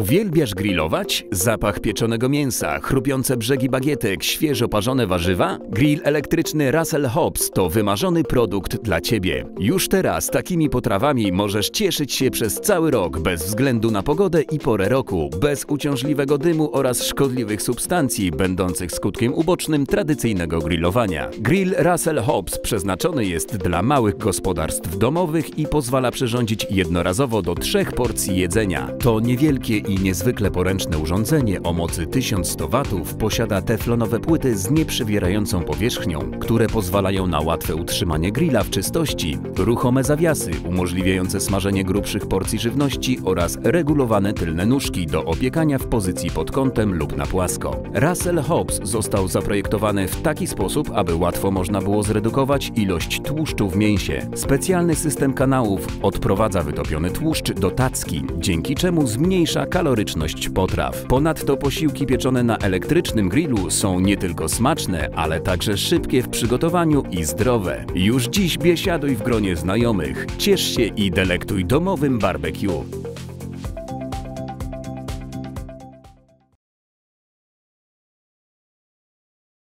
Uwielbiasz grillować? Zapach pieczonego mięsa, chrupiące brzegi bagietek, świeżo parzone warzywa? Grill elektryczny Russell Hobbs to wymarzony produkt dla Ciebie. Już teraz takimi potrawami możesz cieszyć się przez cały rok, bez względu na pogodę i porę roku, bez uciążliwego dymu oraz szkodliwych substancji, będących skutkiem ubocznym tradycyjnego grillowania. Grill Russell Hobbs przeznaczony jest dla małych gospodarstw domowych i pozwala przyrządzić jednorazowo do trzech porcji jedzenia. To niewielkie i niezwykle poręczne urządzenie o mocy 1100 W posiada teflonowe płyty z nieprzywierającą powierzchnią, które pozwalają na łatwe utrzymanie grilla w czystości, ruchome zawiasy umożliwiające smażenie grubszych porcji żywności oraz regulowane tylne nóżki do opiekania w pozycji pod kątem lub na płasko. Russell Hobbs został zaprojektowany w taki sposób, aby łatwo można było zredukować ilość tłuszczu w mięsie. Specjalny system kanałów odprowadza wytopiony tłuszcz do tacki, dzięki czemu zmniejsza kaloryczność potraw. Ponadto posiłki pieczone na elektrycznym grillu są nie tylko smaczne, ale także szybkie w przygotowaniu i zdrowe. Już dziś biesiaduj w gronie znajomych, ciesz się i delektuj domowym barbecue.